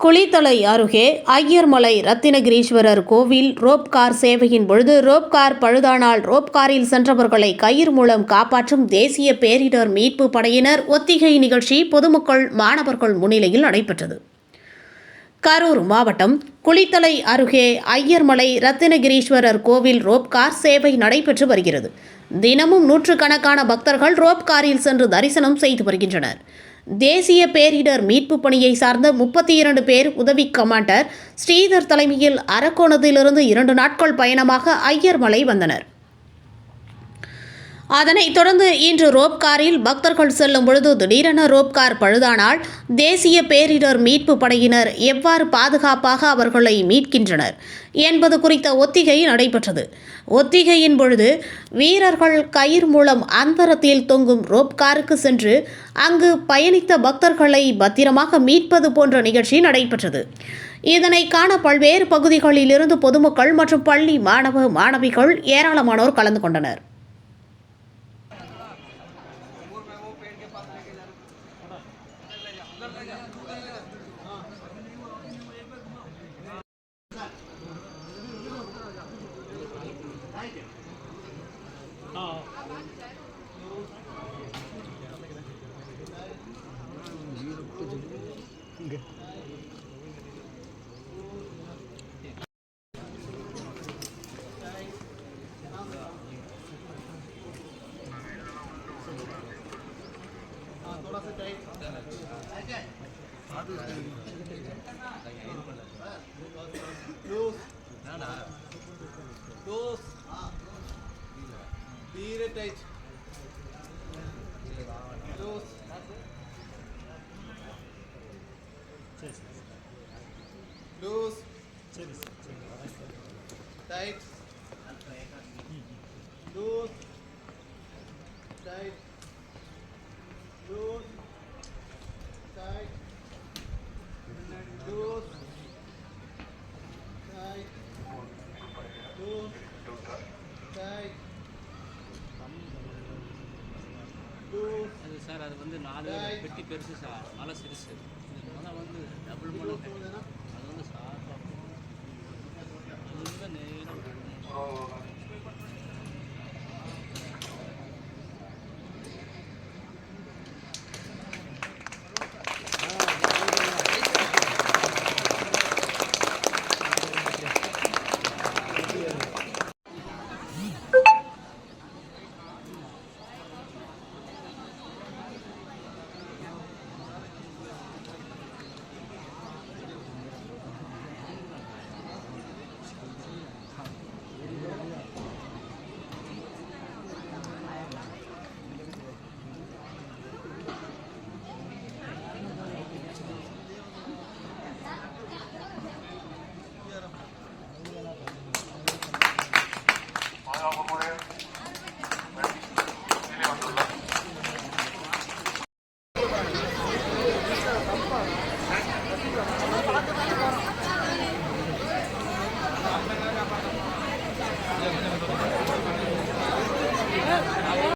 குளித்தலை அருகே ஐயர்மலை ரத்தினகிரீஸ்வரர் கோவில் rope car சேவையின் பொழுது ரோப் கார் பழுதானால் ரோப் காரில் சென்றவர்களை கயிறு மூலம் காப்பாற்றும் தேசிய பேரிடர் மீட்பு படையினர் ஒத்திகை நிகழ்ச்சி பொதுமக்கள் மாணவர்கள் முன்னிலையில் நடைபெற்றது. கரூர் மாவட்டம் குளித்தலை அருகே ஐயர்மலை ரத்தினகிரீஸ்வரர் கோவில் ரோப்கார் சேவை நடைபெற்று வருகிறது. தினமும் நூற்றுக்கணக்கான பக்தர்கள் ரோப்காரில் சென்று தரிசனம் செய்து வருகின்றனர். தேசிய பேரிடர் மீட்பு பணியை சார்ந்த முப்பத்தி இரண்டு பேர் உதவி கமாண்டர் ஸ்ரீதர் தலைமையில் அரக்கோணத்திலிருந்து இரண்டு நாட்கள் பயணமாக ஐயர்மலை வந்தனர். அதனைத் தொடர்ந்து இன்று ரோப் காரில் பக்தர்கள் செல்லும் பொழுது திடீரென ரோப் கார் பழுதானால் தேசிய பேரிடர் மீட்பு படையினர் எவ்வாறு பாதுகாப்பாக அவர்களை மீட்கின்றனர் என்பது குறித்த ஒத்திகை நடைபெற்றது. ஒத்திகையின் பொழுது வீரர்கள் கயிறு மூலம் அந்தரத்தில் தொங்கும் ரோப் காருக்கு சென்று அங்கு பயணித்த பக்தர்களை பத்திரமாக மீட்பது போன்ற நிகழ்ச்சி நடைபெற்றது. இதனை காண பல்வேறு பகுதிகளிலிருந்து பொதுமக்கள் மற்றும் பள்ளி மாணவ மாணவிகள் ஏராளமானோர் கலந்து கொண்டனர். ಅದು it tight. Loose. Loose. Tight. Loose. Tight. Loose. Tight. Sir அது வந்து நாலு பெட்டி பெருசு சார். மலை சிறுசு. இது மலை வந்து டபுள் மலை